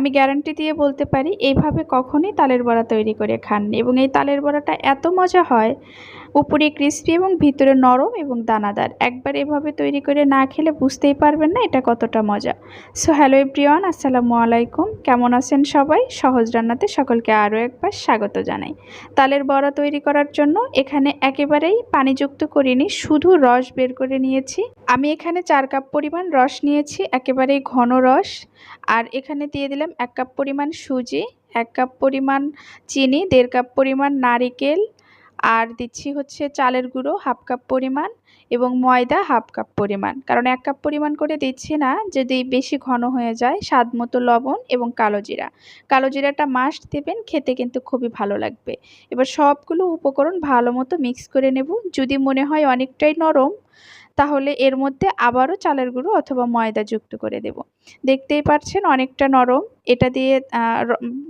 আমি গ্যারান্টি দিয়ে বলতে পারি, এইভাবে কখনই তালের বড়া তৈরি করে খাননি এবং এই তালের বড়াটা এত মজা হয় উপরে ক্রিস্পি এবং ভিতরে নরম এবং দানাদার। একবার এভাবে তৈরি করে না খেলে বুঝতেই পারবেন না এটা কতটা মজা। সো হ্যালো এভরিওয়ান আসসালামু আলাইকুম। কেমন আছেন সবাই? সহজ রান্নাতে সকলকে আরও একবার স্বাগত জানাই। তালের বড়া তৈরি করার জন্য এখানে একেবারেই পানিযুক্ত করিনি, শুধু রস বের করে নিয়েছি। আমি এখানে চার কাপ পরিমাণ রস নিয়েছি, একেবারেই ঘন রস। আর এখানে দিয়ে দিলাম এক কাপ পরিমাণ সুজি, এক কাপ পরিমাণ চিনি, দেড় কাপ পরিমাণ নারিকেল আর দিচ্ছি হচ্ছে চালের গুঁড়ো হাফ কাপ পরিমাণ এবং ময়দা হাফ কাপ পরিমাণ। কারণ এক কাপ পরিমাণ করে দিচ্ছি না, যদি বেশি ঘন হয়ে যায়, স্বাদ মতো লবণ এবং কালো জিরা। কালো জিরাটা মাস্ট দেবেন, খেতে কিন্তু খুবই ভালো লাগবে। এবার সবগুলো উপকরণ ভালো মতো মিক্স করে নেব। যদি মনে হয় অনেকটাই নরম, তাহলে এর মধ্যে আবারও চালের গুঁড়ো অথবা ময়দা যুক্ত করে দেব। দেখতেই পাচ্ছেন অনেকটা নরম। এটা দিয়ে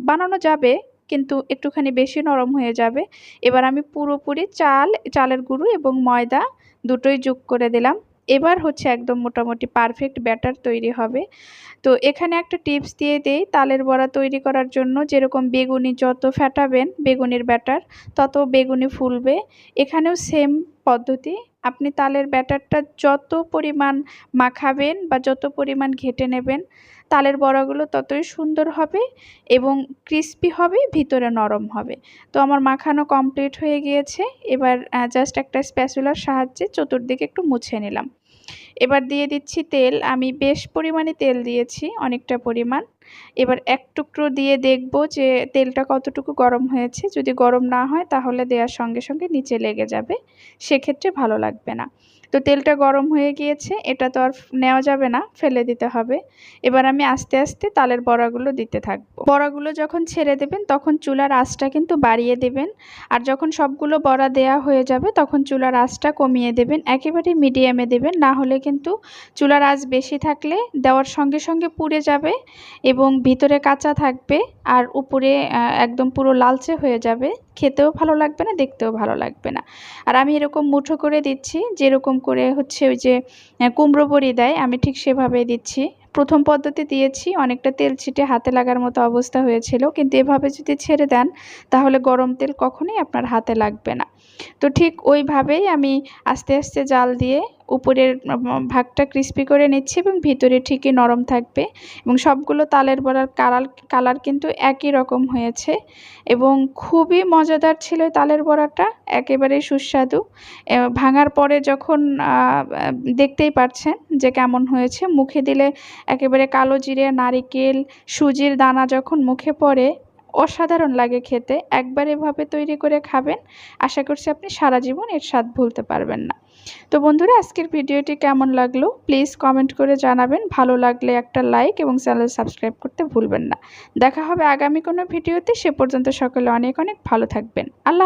বানানো যাবে। কিন্তু একটুখানি বেশি নরম হয়ে যাবে। এবার আমি পুরোপুরি চাল, চালের গুঁড়ো এবং ময়দা দুটোই যোগ করে দিলাম। এবার হচ্ছে একদম মোটামুটি পারফেক্ট ব্যাটার তৈরি হবে। তো এখানে একটা টিপস দিয়ে দেই, তালের বড়া তৈরি করার জন্য। যেরকম বেগুনি যত ফেটাবেন, বেগুনির ব্যাটার তত বেগুনি ফুলবে। এখানেও সেম পদ্ধতি, আপনি তালের ব্যাটারটা যত পরিমাণ মাখাবেন বা যত পরিমাণ ঘেটে নেবেন, তালের বড়াগুলো ততই সুন্দর হবে এবং ক্রিস্পি হবে, ভিতরে নরম হবে। তো আমার মাখানো কমপ্লিট হয়ে গিয়েছে, এবার জাস্ট একটা স্প্যাচুলার সাহায্যে চতুর্দিকে একটু মুছে নিলাম। এবার দিয়ে দিচ্ছি তেল, আমি বেশ পরিমাণে তেল দিয়েছি, অনেকটা পরিমাণ। এবার এক টুকরো দিয়ে দেখব যে তেলটা কতটুকু গরম হয়েছে। যদি গরম না হয় তাহলে দেওয়ার সঙ্গে সঙ্গে নিচে লেগে যাবে, সেক্ষেত্রে ভালো লাগবে না। তো তেলটা গরম হয়ে গিয়েছে, এটা তো আর নেওয়া যাবে না, ফেলে দিতে হবে। এবার আমি আস্তে আস্তে তালের বড়াগুলো দিতে থাকব। বড়াগুলো যখন ছেড়ে দেবেন, তখন চুলার আঁচটা কিন্তু বাড়িয়ে দেবেন। আর যখন সবগুলো বড়া দেয়া হয়ে যাবে, তখন চুলার আঁচটা কমিয়ে দেবেন। একেবারে মিডিয়ামে দেবেন, না হলে কিন্তু চুলার আঁচ বেশি থাকলে দেওয়ার সঙ্গে সঙ্গে পুড়ে যাবে এবং ভিতরে কাঁচা থাকবে আর উপরে একদম পুরো লালচে হয়ে যাবে। খেতেও ভালো লাগবে না, দেখতেও ভালো লাগবে না। আর আমি এরকম মুঠো করে দিচ্ছি, যেরকম করে হচ্ছে ওই যে কুমড়ো বড়ি দেয়, আমি ঠিক সেভাবেই দিচ্ছি। প্রথম পদ্ধতি দিয়েছি, অনেকটা তেল ছিটে হাতে লাগার মতো অবস্থা হয়েছিল, কিন্তু এভাবে যদি ছেড়ে দেন, তাহলে গরম তেল কখনোই আপনার হাতে লাগবে না। তো ঠিক ওইভাবেই আমি আস্তে আস্তে জাল দিয়ে উপরের ভাগটা ক্রিস্পি করে নিচ্ছি এবং ভিতরে ঠিকই নরম থাকবে এবং সবগুলো তালের বড়ার কালার কালার কিন্তু একই রকম হয়েছে এবং খুবই মজাদার ছিল তালের বড়াটা, একেবারে সুস্বাদু। ভাঙার পরে যখন দেখতেই পাচ্ছেন যে কেমন হয়েছে, মুখে দিলে একেবারে কালো জিরে, নারিকেল, সুজির দানা যখন মুখে পড়ে অসাধারণ লাগে খেতে। একবার এভাবে তৈরি করে খাবেন, আশা করছি আপনি সারা জীবন এর স্বাদ ভুলতে পারবেন না। তো বন্ধুরা, আজকের ভিডিওটি কেমন লাগল? প্লিজ কমেন্ট করে জানাবেন। ভালো লাগলে একটা লাইক এবং চ্যানেল সাবস্ক্রাইব করতে ভুলবেন না। দেখা হবে আগামী কোনো ভিডিওতে। সে পর্যন্ত সকলে অনেক অনেক ভালো থাকবেন। আল্লাহ